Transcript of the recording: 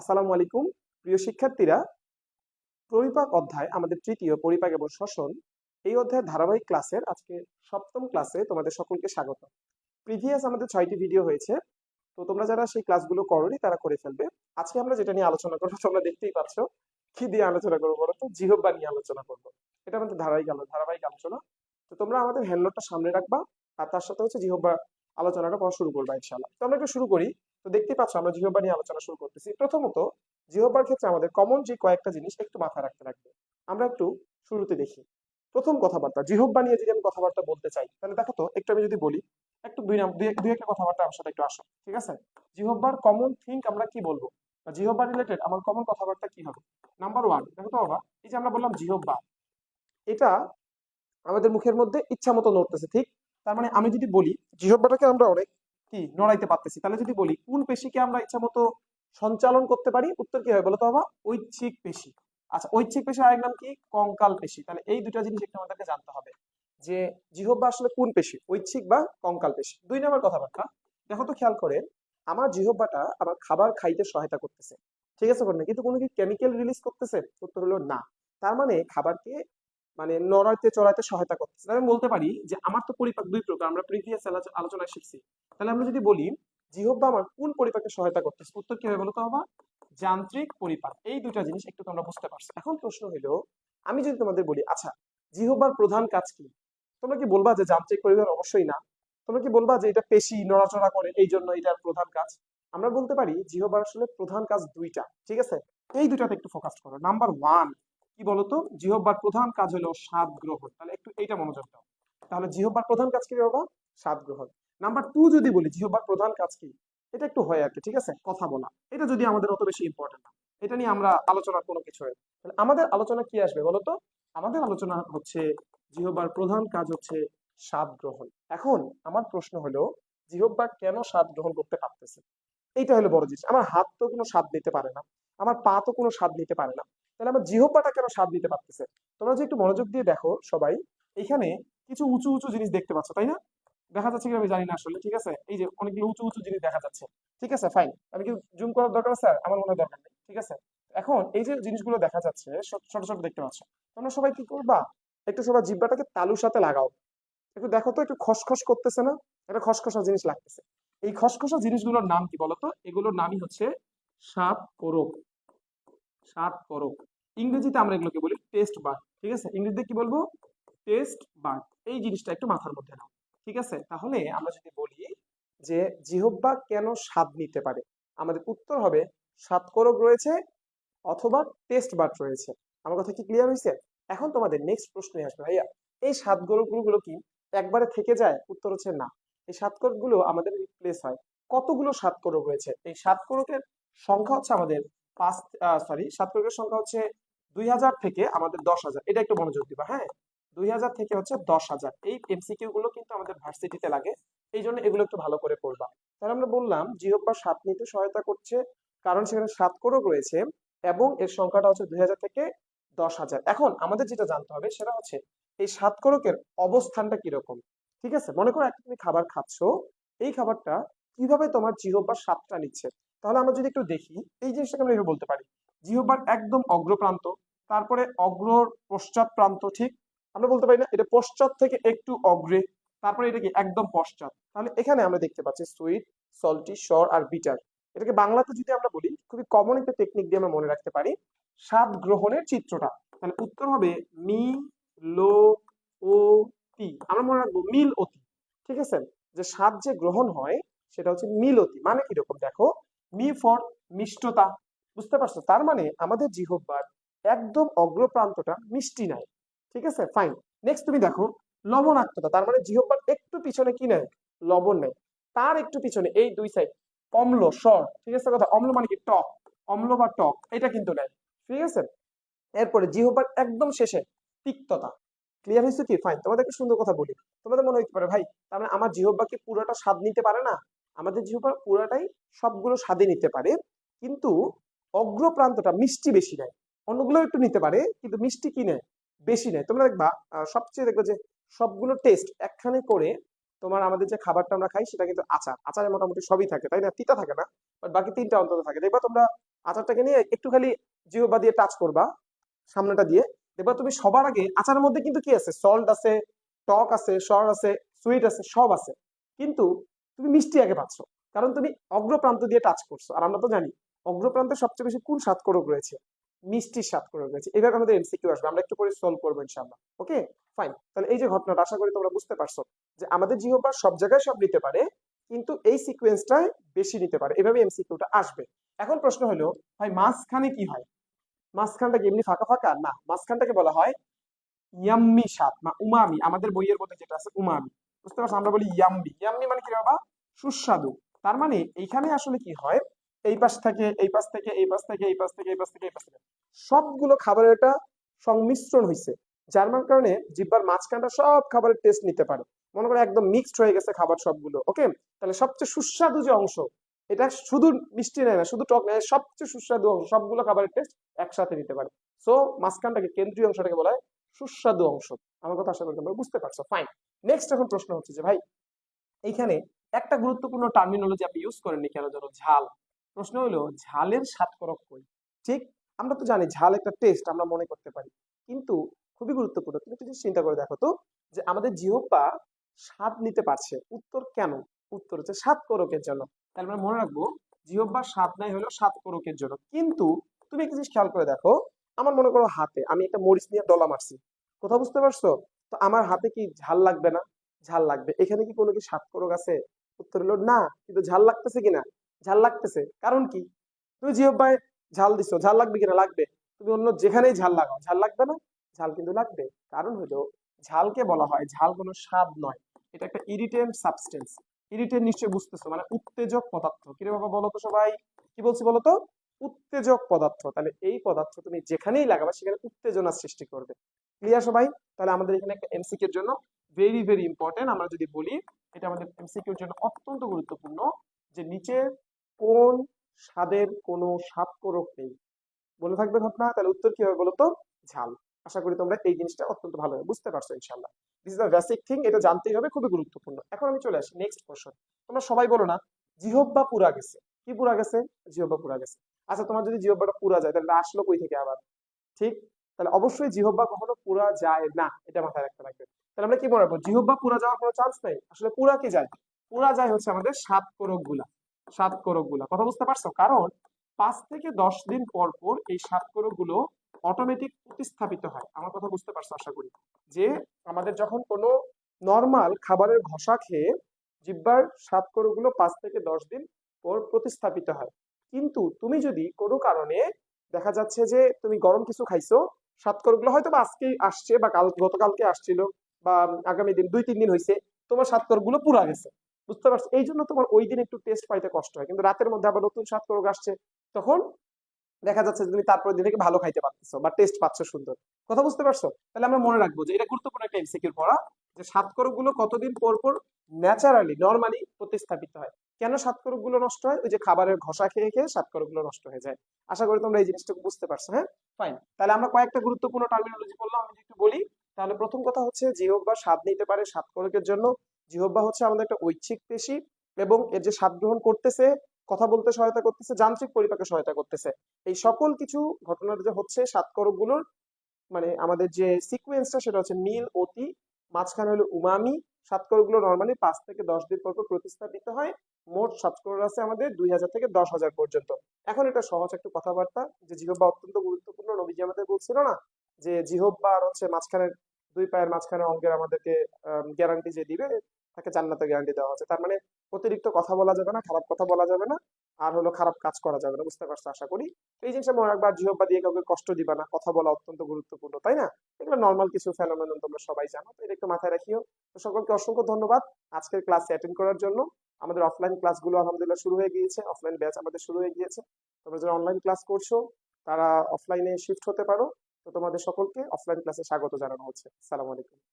আসসালামু আলাইকুম। প্রিয় শিক্ষার্থীরা, পরিপাক অধ্যায়, আমাদের তৃতীয় পরিপাক এবং শ্বসন, এই অধ্যায়ের ধারাবাহিক ক্লাসের আজকে সপ্তম ক্লাসে তোমাদের সকলকে স্বাগত। প্রিভিয়াস আমাদের ছয়টি ভিডিও হয়েছে, তো তোমরা যারা সেই ক্লাসগুলো করোনি তারা করে ফেলবে। আজকে আমরা যেটা নিয়ে আলোচনা করব, তোমরা দেখতেই পাচ্ছ, কি দিয়ে আলোচনা করব বলো তো? জিহব্বা নিয়ে আলোচনা করব। এটা আমাদের ধারাবাহিক আলো ধারাবাহিক আলোচনা। তো তোমরা আমাদের হ্যান্ডনোটটা সামনে রাখবা, আর তার সাথে হচ্ছে জিহব্বা আলোচনাটা পড়া শুরু করবা ইনশাআল্লাহ। তো আমরা শুরু করি। তো দেখতেই পাচ্ছ আমরা জিহব্বা নিয়ে আলোচনা শুরু করতেছি। প্রথমত জিহব্বার ক্ষেত্রে আমাদের কমন যে কয়েকটা জিনিস একটু মাথায় রাখতে লাগবে। আমরা একটু শুরুতে দেখি। প্রথম কথাবার্তা জিহব্বা নিয়ে যদি আমি কথাবার্তা বলতে চাই, তাহলে দেখো তো, একটু আমি যদি বলি, একটু দুই দুই একটা কথাবার্তা আমার সাথে একটু আসো, ঠিক আছে? জিহব্বার কমন থিঙ্ক আমরা কি বলব? জিহব্বা রিলেটেড আমার কমন কথাবার্তা কি হবে? নাম্বার ওয়ান দেখো তো বাবা, এই যে আমরা বললাম জিহব্বা এটা আমাদের মুখের মধ্যে ইচ্ছা মতো নড়তেছে, ঠিক? তার মানে আমি যদি বলি জিহব্বাটাকে আমরা অনেক কি? নড়াইতে পারতেছি। তাহলে যদি বলি, কোন পেশিকে আমরা ইচ্ছা মতো সঞ্চালন করতে পারি? উত্তর কি হবে বলো তো বাবা? ঐচ্ছিক পেশি। আচ্ছা ঐচ্ছিক পেশি আরেক নাম কি? কঙ্কাল পেশি। তাহলে এই দুটা জিনিস একটু আমাদেরকে জানতে হবে। যে জিহব্বা আসলে কোন পেশি? ঐচ্ছিক বা কঙ্কাল পেশি। দুই নম্বর কথাবার্তা। দেখো তো খেয়াল করে আমার জিহব্বাটা আমার খাবার খাইতে সহায়তা করতেছে। ঠিক আছে কিন্তু কোনো কি কেমিক্যাল রিলিজ করতেছে? উত্তর হলো না। তার মানে খাবারকে মানে নড়াইতে, চড়াইতে সহায়তা করতেছে। তাহলে বলতে পারি যে, আমার তো পরিপাক দুই প্রকার, আমরা প্রিভিয়াস আলোচনায় শিখছি। তাহলে আমরা যদি বলি জিহব্বা আমার কোন পরিপাকে সহায়তা করতেছে, উত্তর কি হবে বলো তো বাবা? যান্ত্রিক পরিপাক। এই দুটা জিনিস একটু তোমরা বুঝতে পারছ। এখন প্রশ্ন হলো, আমি যদি তোমাদের বলি আচ্ছা জিহব্বার প্রধান কাজ কি? তোমরা কি বলবা যে যান্ত্রিক পরিপাক অবশ্যই না? তোমরা কি বলবা যে এটা পেশি, নড়াচড়া করে, এই জন্য এটার প্রধান কাজ? আমরা বলতে পারি জিহব্বার আসলে প্রধান কাজ দুইটা, ঠিক আছে? এই দুটাতে একটু ফোকাস করো। নাম্বার ওয়ান কি বলতো? জিহব্বার প্রধান কাজ হলো স্বাদ গ্রহণ। তাহলে একটু এইটা মনোযোগ দাও। তাহলে জিহব্বার প্রধান কাজ কি বাবা? স্বাদ গ্রহণ। নাম্বার টু যদি বলি জিহব্বার প্রধান কাজ কি? এটা একটু হয় আর কি ঠিক আছে? কথা বলা। এটা যদি আমাদের অত বেশি ইম্পর্টেন্ট না। এটা নিয়ে আমরা আলোচনার কোনো কিছু হয় তাহলে আমাদের আলোচনা কি আসবে বলতো আমাদের আলোচনা হচ্ছে জিহব্বার প্রধান কাজ হচ্ছে স্বাদ গ্রহণ। এখন আমার প্রশ্ন হলো জিহব্বা কেন স্বাদ গ্রহণ করতে পারতেছে? এইটা হলো বড় জিনিস। আমার হাত তো কোনো স্বাদ নিতে পারে না। আমার পা তো কোনো স্বাদ নিতে পারে না। তাহলে আমার জিহব্বাটা কেন স্বাদ নিতে পারতেছে? তোমরা যে একটু মনোযোগ দিয়ে দেখো সবাই, এখানে কিছু উঁচু উঁচু জিনিস দেখতে পাচ্ছ, তাই না? দেখা যাচ্ছে কি আমি জানি না আসলে, ঠিক আছে? এই যে অনেকগুলো উঁচু উঁচু জিনিস দেখা যাচ্ছে, ঠিক আছে? ফাইন আমি কি জুম করার দরকার আছে আমার মনে দরকার নেই, ঠিক আছে? এখন এই যে জিনিসগুলো দেখা যাচ্ছে, ছোট ছোট দেখতে পাচ্ছ, তোমরা সবাই কি করবা? একটু সবাই জিব্বাটাকে তালুর সাথে লাগাও। একটু দেখো তো, একটু খসখস করতেছে না? একটা খসখসা জিনিস লাগতেছে। এই খসখসা জিনিসগুলোর নাম কি বলতো? এগুলোর নামই হচ্ছে সাপ কোরক সাপ কোরক ইংরেজিতে আমরা এগুলোকে বলি টেস্ট বার ঠিক আছে? ইংরেজিতে কি বলব? টেস্ট বার এই জিনিসটা একটু মাথার মধ্যে নাও, ঠিক আছে? তাহলে আমরা যদি বলি যে জিহব্বা কেন স্বাদ নিতে পারে? আমাদের উত্তর হবে, স্বাদকরক রয়েছে অথবা টেস্ট বাট রয়েছে। আমার কথা কি ক্লিয়ার হয়েছে এখন তোমাদের নেক্সট প্রশ্নে আসবে, ভাইয়া। এই স্বাদকরকগুলো কি একবারে থেকে যায়? উত্তর হচ্ছে না। এই স্বাদকরকগুলো আমাদের রিপ্লেস হয়। কতগুলো স্বাদকরক রয়েছে? এই স্বাদকরকের সংখ্যা হচ্ছে আমাদের পাঁচ সরি স্বাদকরকের সংখ্যা হচ্ছে দুই হাজার থেকে আমাদের দশ হাজার। এটা একটু মনোযোগ দিবা হ্যাঁ? দুই হাজার থেকে হচ্ছে দশ হাজার। এই এমসিকিউ গুলো কিন্তু আমাদের ভার্সিটিতে লাগে, এই জন্য এগুলো একটু ভালো করে পড়বা। তাহলে আমরা বললাম জিহব্বা স্বাদ নিতে সহায়তা করছে, কারণ সেখানে স্বাদকরক রয়েছে, এবং এর সংখ্যাটা হচ্ছে দুই হাজার থেকে দশ হাজার। এখন আমাদের যেটা জানতে হবে, সেটা হচ্ছে, এই স্বাদকরকের অবস্থানটা কীরকম? ঠিক আছে? মনে করো একটা তুমি খাবার খাচ্ছো, এই খাবারটা কীভাবে তোমার জিহব্বার স্বাদটা নিচ্ছে? তাহলে আমরা যদি একটু দেখি, এই জিনিসটাকে আমরা এভাবে বলতে পারি। জিহব্বার একদম অগ্রপ্রান্ত, তারপরে অগ্রর পশ্চাৎ প্রান্ত ঠিক? আমরা বলতে পারি না, এটা পশ্চাৎ থেকে একটু অগ্রে, তারপরে এটা কি একদম পশ্চাৎ। তাহলে এখানে আমরা দেখতে পাচ্ছি সুইট, সল্টি সর আর বিটার। এটাকে বাংলাতে যদি আমরা বলি, খুবই কমন একটা টেকনিক দিয়ে আমরা মনে রাখতে পারি, স্বাদ গ্রহণের চিত্রটা। তাহলে উত্তর হবে মি, লো, ও, তি। আমরা মনে রাখব মিল অতি, ঠিক আছে? যে স্বাদ যে গ্রহণ হয়, সেটা হচ্ছে মিল অতি। মানে কীরকম দেখো, মি ফর মিষ্টতা বুঝতে পারছ? তার মানে আমাদের জিহব্বার একদম অগ্রপ্রান্তটা মিষ্টি নাই। ঠিক আছে? ফাইন নেক্সট তুমি দেখো, লবণাক্ততা। তার মানে জিহব্বার একটু পিছনে কি নেয় লবণ নেয় তার একটু পিছনে এই দুই সাইড অম্ল, স্বর। ঠিক আছে কথা? অম্ল মানে কি? টক। অম্ল বা টক, এটা কিন্তু নেয় ঠিক আছে? এরপরে জিহব্বার একদম শেষে তিক্ততা। ক্লিয়ার হয়েছে কি? ফাইন তোমাদের একটা সুন্দর কথা বলি। তোমাদের মনে হইতে পারে, ভাই, তার মানে আমার জিহব্বা কি পুরোটা স্বাদ নিতে পারে না? আমাদের জিহ্বা পুরোটাই সবগুলো স্বাদে নিতে পারে। কিন্তু অগ্রপ্রান্তটা মিষ্টি বেশি নেয়। অন্যগুলো একটু নিতে পারে, কিন্তু মিষ্টি কি নেয় বেশি নেয়। তোমরা দেখবা সবচেয়ে দেখবে যে সবগুলো টেস্ট একখানে করে তোমার আমাদের যে খাবারটা আমরা খাই সেটা কিন্তু আচার। আচারে মোটামুটি সবই থাকে, তাই না? তিতা থাকে না বাট বাকি তিনটা অন্তত থাকে। দেখবা তোমরা আচারটাকে নিয়ে একটু খালি জিহ্বা দিয়ে টাচ করবা সামনেটা দিয়ে। দেখবা তুমি সবার আগে আচারের মধ্যে কিন্তু কি আছে? সল্ট আছে, টক আছে সর আছে সুইট আছে, সব আছে। কিন্তু তুমি মিষ্টি আগে পাচ্ছ, কারণ তুমি অগ্রপ্রান্ত দিয়ে টাচ করছ। আর আমরা তো জানি অগ্রপ্রান্তে সবচেয়ে বেশি কোন স্বাদ করক রয়েছে? মিষ্টির স্বাদ করক রয়েছে। এভাবে আমাদের এমসিকিউ আসবে। আমরা একটু করে সলভ করব ইনশাআল্লাহ। ওকে? ফাইন তাহলে এই যে ঘটনাটা আশা করি তোমরা বুঝতে পারছ যে আমাদের জিহ্বা সব জায়গায় সব নিতে পারে, কিন্তু এই সিকোয়েন্সটাই বেশি নিতে পারে। এভাবে এমসিকিউটা আসবে। এখন প্রশ্ন হলো, ভাই, মাঝখানে কি হয়? মাঝখানটা কি এমনি ফাঁকা ফাঁকা? না, মাঝখানটাকে বলা হয় ইয়াম্মি স্বাদ বা উমামি। আমাদের বইয়ের মধ্যে যেটা আছে, উমামি। বুঝতে পারছ? আমরা বলি ইয়াম্বি ইয়াম্মি মানে কি বাবা? সুস্বাদু। তার মানে এইখানে আসলে কি হয়? এই পাশ থেকে, এই পাশ থেকে, এই পাশ থেকে, এই পাশ থেকে, এই পাশ থেকে, এই পাশ থেকে। সবগুলো খাবারের একটা সংমিশ্রণ হয়েছে যার কারণে জিব্বার মাঝখানটা সব খাবারের টেস্ট নিতে পারে। মনে করো একদম মিক্সড হয়ে গেছে খাবার সবগুলো ওকে তাহলে সবচেয়ে সুস্বাদু যে অংশ, এটা শুধু মিষ্টি নেয় না, শুধু টক নেয়, সবচেয়ে সুস্বাদু অংশ, সবগুলো খাবারের টেস্ট একসাথে নিতে পারে। সো মাঝখানটাকে, কেন্দ্রীয় অংশটাকে বলা হয় সুস্বাদু অংশ। আমার কথা আশা করি তোমরা বুঝতে পারছ ফাইন নেক্সট এখন প্রশ্ন হচ্ছে যে, ভাই এইখানে একটা গুরুত্বপূর্ণ টার্মিনোলজি আপনি ইউজ করেননি কেন? যেন ঝাল। প্রশ্ন হলো, ঝালের স্বাদ করক কই? ঠিক, আমরা তো জানি ঝাল একটা টেস্ট আমরা মনে করতে পারি। কিন্তু খুবই গুরুত্বপূর্ণ, তুমি একটু চিন্তা করে দেখো তো, যে আমাদের জিহ্বা স্বাদ নিতে পারছে। উত্তর কেন? উত্তর হচ্ছে স্বাদ করকের জন্য। তাহলে আমরা মনে রাখব জিহ্বার স্বাদ নাই হলো স্বাদ করকের জন্য। কিন্তু তুমি একটা জিনিস খেয়াল করে দেখো, আমার মনে করো হাতে, আমি একটা মরিচ নিয়ে ডলা মারছি। কোথাও বুঝতে পারছ? তো আমার হাতে কি ঝাল লাগবে না? ঝাল লাগবে। এখানে কি কোনো কি স্বাদ করক আছে? উত্তর হলো না, কিন্তু ঝাল লাগতেছে কিনা? ঝাল লাগতেছে। কারণ কি? তুমি জিহ্বায় ঝাল দিছো, ঝাল লাগবে কিনা? লাগবে। তুমি অন্য যেখানেই ঝাল লাগাও, ঝাল লাগবে না, ঝাল কিন্তু লাগবে। কারণ হলো, ঝালকে বলা হয়, ঝাল কোনো স্বাদ নয়। এটা একটা ইরিটেন্ট সাবস্টেন্স ইরিটেন্ট নিশ্চয়ই বুঝতেছো মানে উত্তেজক পদার্থ। কিরে বাবা, বলো তো সবাই। কি বলছি বলো তো? উত্তেজক পদার্থ। তাহলে এই পদার্থ তুমি যেখানেই লাগাবে, সেখানে উত্তেজনা সৃষ্টি করবে। ক্লিয়ার সবাই? তাহলে আমাদের এখানে একটা এমসিকিউর জন্য ভেরি ভেরি ইম্পর্টেন্ট আমরা যদি বলি, এটা আমাদের এমসিকিউর জন্য অত্যন্ত গুরুত্বপূর্ণ যে নিচে কোন স্বাদের কোনো স্বাদ করক নেই। বলে থাকবে ঘটনা তাহলে উত্তর কি হবে বলো তো? ঝাল। আশা করি তোমরা এই জিনিসটা অত্যন্ত ভালোভাবে বুঝতে পারছ ইনশাল্লাহ দিস দ্য বেসিক থিং এটা জানতেই হবে, খুবই গুরুত্বপূর্ণ। এখন আমি চলে আসি নেক্সট কোশ্চেন তোমরা সবাই বলো না জিহব্বা পুরা গেছে। কি পুরা গেছে? জিহব্বা পুরা গেছে। আচ্ছা তোমার যদি জিহব্বাটা পুরা যায়, তাহলে আসলো কই থেকে আবার? ঠিক? তাহলে অবশ্যই জিহব্বা কখনো পুরা যায় না, এটা মাথায় রাখতে লাগবে। তাহলে আমরা কি মনে রাখব জিহব্বা পুরা যাওয়ার কোনো চান্স নেই? আসলে পুরা কি যায়? পুরা যায় হচ্ছে আমাদের সাত করকগুলা সাত করকগুলা কথা বুঝতে পারছ? কারণ পাঁচ থেকে দশ দিন পর পর এই সাত করকগুলো অটোমেটিক প্রতিস্থাপিত হয়। আমার কথা বুঝতে পারছ আশা করি? যে আমাদের যখন কোনো নর্মাল খাবারের ঘষা খেয়ে জিব্বার সাত করকগুলো পাঁচ থেকে দশ দিন পর প্রতিস্থাপিত হয়। কিন্তু তুমি যদি কোনো কারণে দেখা যাচ্ছে যে তুমি গরম কিছু খাইছো সাতকরগুলো হয়তো বা আজকে আসছে বা কাল গতকালকে আসছিল বা আগামী দিন দুই তিন দিন হয়েছে তোমার সাতকরগুলো পুরা গেছে। বুঝতে পারছ? এই জন্য তোমার ওই দিন একটু টেস্ট পাইতে কষ্ট হয়। কিন্তু রাতের মধ্যে আবার নতুন সাতকরক আসছে, তখন দেখা যাচ্ছে যে তুমি তারপর দিন থেকে ভালো খাইতে পারতেছো বা টেস্ট পাচ্ছ সুন্দর। কথা বুঝতে পারছ? তাহলে আমরা মনে রাখব যে এটা গুরুত্বপূর্ণ একটা এমসিকিউর পড়া, যে সাতকরকগুলো কতদিন পর পর ন্যাচারালি নর্মালি প্রতিস্থাপিত হয়। কেন সাতকরকগুলো নষ্ট হয়? ওই যে খাবারের ঘষা খেয়ে খেয়ে সাতকরকগুলো নষ্ট হয়ে যায়। আশা করি তোমরা এই জিনিসটা বুঝতে পারছ হ্যাঁ? ফাইন তাহলে আমরা কয়েকটা গুরুত্বপূর্ণ টার্মিনোলজি বললাম, আমি একটু বলি। তাহলে প্রথম কথা হচ্ছে জিহব্বা স্বাদ নিতে পারে সাতকরকের জন্য জিহব্বা হচ্ছে আমাদের একটা ঐচ্ছিক পেশি এবং এর যে স্বাদ গ্রহণ করতেছে, কথা বলতে সহায়তা করতেছে, যান্ত্রিক পরিপাকে সহায়তা করতেছে। এই সকল কিছু ঘটনাটা যে হচ্ছে সাতকরকগুলোর মানে আমাদের যে সিকোয়েন্সটা সেটা হচ্ছে নীল, অতি, মাঝখানে হলো উমামি। সাতকরকগুলো নর্মালি পাঁচ থেকে দশ দিন পর পর প্রতিস্থাপিত হয়। মোট সাতকরক আছে আমাদের দুই হাজার থেকে দশ হাজার পর্যন্ত। এখন এটা সহজ একটা কথাবার্তা, যে জিহব্বা অত্যন্ত গুরুত্বপূর্ণ, নবীজি আমাদের বলছিল না যে জিহব্বা আর হচ্ছে মাঝখানে দুই পায়ের মাঝখানে অঙ্কের আমাদেরকে গ্যারান্টি যে দিবে তাকে জান্নাতের গ্যারান্টি দেওয়া হচ্ছে তার মানে অতিরিক্ত কথা বলা যাবে না, খারাপ কথা বলা যাবে না, আর হলো খারাপ কাজ করা যাবে না, বুঝতে পারছ আশা করি? এই জিনিসটা মনে রাখবা জিহব্বা দিয়ে কাউকে কষ্ট দিবা না, কথা বলা অত্যন্ত গুরুত্বপূর্ণ, তাই না? এগুলো নর্মাল কিছু ফেনোমেনন তোমরা সবাই জানো, তো এটা একটু মাথায় রাখিও। তো সকলকে অসংখ্য ধন্যবাদ আজকের ক্লাস অ্যাটেন্ড করার জন্য। আমাদের অফলাইন ক্লাসগুলো আলহামদুলিল্লাহ শুরু হয়ে গিয়েছে অফলাইন ব্যাচ আমাদের শুরু হয়ে গিয়েছে। তোমরা যারা অনলাইন ক্লাস করছ, তারা অফলাইনে শিফট হতে পারো। তো তোমাদের সকলকে অফলাইন ক্লাসে স্বাগত জানানো হচ্ছে। সালাম আলাইকুম।